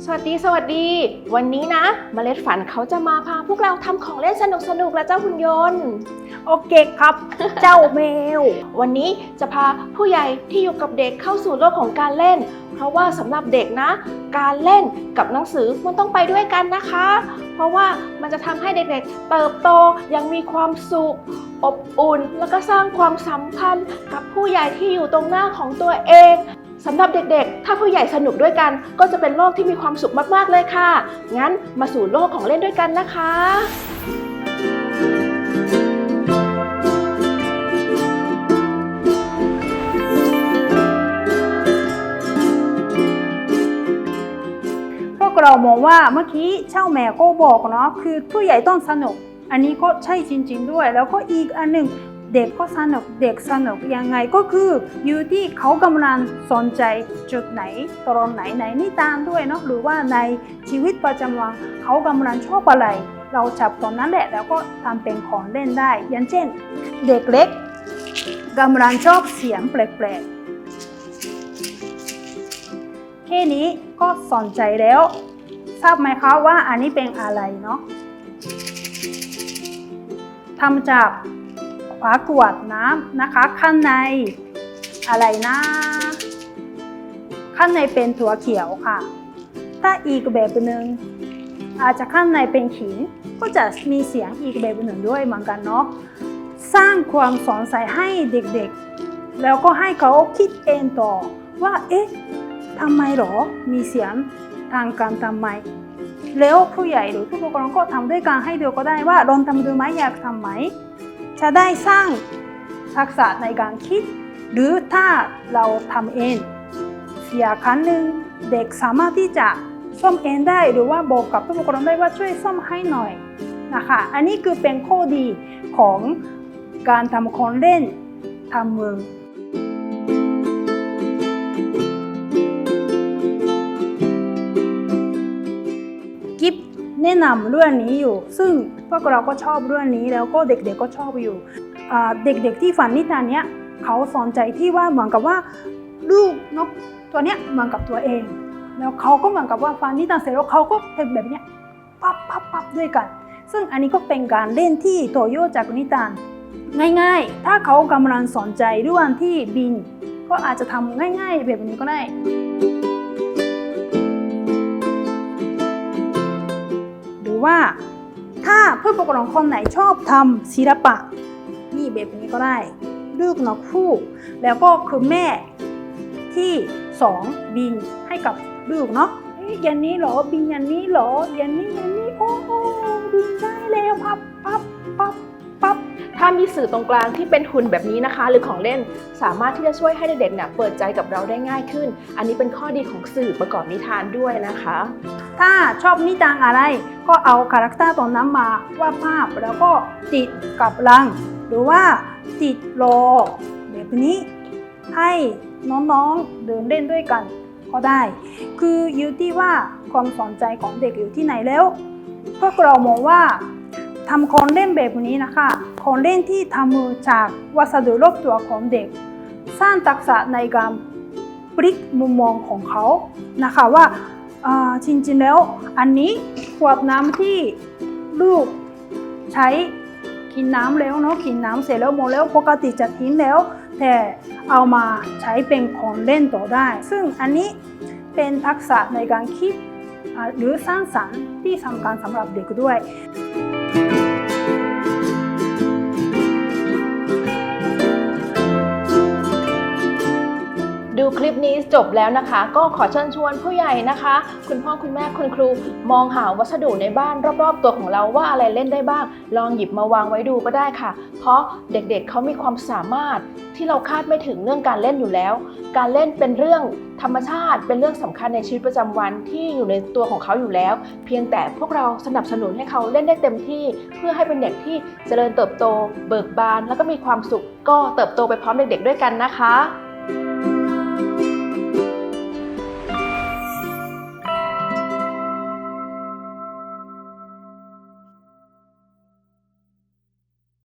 สวัสดีสวัสดี วันนี้นะเมล็ดฝันเขาจะมาพาพวกเราทำของเล่นสนุกสนุกๆและเจ้าหุ่นยนต์ โอเคครับ เจ้าแมววันนี้จะพาผู้ใหญ่ที่อยู่กับเด็กเข้าสู่โลกของการเล่น เพราะว่าสำหรับเด็กนะ การเล่นกับหนังสือมันต้องไปด้วยกันนะคะ เพราะว่ามันจะทำให้เด็กๆ เติบโตอยังมีความสุขอบอุ่น แล้วก็สร้างความสัมพันธ์กับผู้ใหญ่ที่อยู่ตรงหน้าของตัวเอง สำหรับเด็กๆ ถ้าผู้ใหญ่สนุกด้วยกัน ก็จะเป็นโลกที่มีความสุขมากๆเลยค่ะ งั้นมาสู่โลกของเล่นด้วยกันนะคะ พวกเรามองว่าเมื่อกี้เช่าแม่ก็บอกเนาะคือผู้ใหญ่ต้องสนุก อันนี้ก็ใช่จริง ๆ ด้วย แล้วก็อีกอันหนึ่ง เด็กก็สนุกเด็กสนุกยังไงก็คือ อยู่ที่เขากำลังสนใจจุดไหนตรงไหนในนิทานด้วยเนาะหรือว่าในชีวิตประจำวันเขากำลังชอบอะไร เราจับตอนนั้นแหละแล้วก็ทำเป็นของเล่นได้อย่างเช่น เด็กเล็กกำลังชอบเสียงแปลกๆแค่นี้ก็สนใจแล้ว ทราบไหมคะว่าอันนี้เป็นอะไรเนาะทำจาก ฝากรวดน้ำนะคะ ข้างในอะไรนะ ข้างในเป็นถั่วเขียวค่ะ ถ้าอีกแบบหนึ่งอาจจะข้างในเป็นหินก็จะมีเสียงอีกแบบหนึ่งด้วยเหมือนกันเนาะสร้างความสงสัยให้เด็กๆ แล้วก็ให้เขาคิดเองต่อว่าเอ๊ะทำไมหรอ มีเสียงทางการทำไม แล้วผู้ใหญ่หรือผู้ปกครองก็ทำด้วยการให้ดูก็ได้ว่าลองทำดูไหมอยากทำไหม จะได้สร้างทักษะในการคิด หรือถ้าเราทำเองเสียครั้งหนึ่งเด็กสามารถที่จะซ่อมเองได้หรือว่าบอกกับผู้ปกครองได้ว่าช่วยซ่อมให้หน่อยนะคะอันนี้คือเป็นข้อดีของการทำของเล่นทำมือ แนะนำเรื่องนี้อยู่ ซึ่งพวกเราก็ชอบเรื่องนี้แล้วก็เด็กๆก็ชอบอยู่ เด็กๆที่ฝันนิทานเนี้ยเขาสนใจที่ว่าเหมือนกับว่าลูกนกตัวเนี้ยเหมือนกับตัวเอง แล้วเขาก็เหมือนกับว่าฟังนิทานเสร็จแล้วเขาก็เป็นแบบเนี้ยปั๊บปั๊บปั๊บด้วยกัน ซึ่งอันนี้ก็เป็นการเล่นที่โต่อยจากนิทาน ง่ายๆ ถ้าเขากำลังสนใจเรื่องที่บิน ก็อาจจะทำง่าย ๆ แบบนี้ก็ได้ ว่า ถ้าผู้ปกครองคนไหนชอบทำศิลปะ นี่แบบนี้ก็ได้ลูกนกคู่ แล้วก็คือแม่ที่สองบินให้กับลูกเนาะเอ๊ะอย่างนี้หรอบินยันนี้หรอยันนี้ยันี้ ถ้ามีสื่อตรงกลางที่เป็นหุ่นแบบนี้นะคะ หรือของเล่นสามารถที่จะช่วยให้เด็กๆเนี่ยเปิดใจกับเราได้ง่ายขึ้น อันนี้เป็นข้อดีของสื่อประกอบนิทานด้วยนะคะ ถ้าชอบนิทานอะไร ก็เอาคาแรคเตอร์ตรงนั้นมาวาดภาพแล้วก็ติดกับลัง หรือว่าติดโลแบบนี้ให้น้องๆเดินเล่นด้วยกันก็ได้ คืออยู่ที่ว่าความสนใจของเด็กอยู่ที่ไหนแล้วพวกเรามองว่า ทำของเล่นแบบนี้นะคะ ของเล่นที่ทำมือจากวัสดุรอบตัวของเด็ก สร้างทักษะในการพลิกมุมมองของเขานะคะว่าจริงๆแล้วอันนี้ขวดน้ำที่ลูกใช้กินน้ำแล้วเนาะกินน้ำเสร็จแล้วหมดแล้วปกติจะทิ้งแล้ว แต่เอามาใช้เป็นของเล่นต่อได้ ซึ่งอันนี้เป็นทักษะในการคิดหรือสร้างสรรค์ที่สำคัญสำหรับเด็กด้วย ลิปนี้จบแล้วนะคะ ก็ขอเชิญชวนผู้ใหญ่นะคะ คุณพ่อคุณแม่คุณครู มองหาวัสดุในบ้านรอบๆ ตัวของเราว่าอะไรเล่นได้บ้าง ลองหยิบมาวางไว้ดูก็ได้ค่ะ เพราะเด็กๆเขามีความสามารถที่เราคาดไม่ถึงเรื่องการเล่นอยู่แล้ว การเล่นเป็นเรื่องธรรมชาติเป็นเรื่องสำคัญในชีวิตประจำวันที่อยู่ในตัวของเขาอยู่แล้ว เพียงแต่พวกเราสนับสนุนให้เขาเล่นได้เต็มที่ เพื่อให้เป็นเด็กที่เจริญเติบโต เบิกบาน แล้วก็มีความสุขก็เติบโตไปพร้อมเด็กๆด้วยกันนะคะ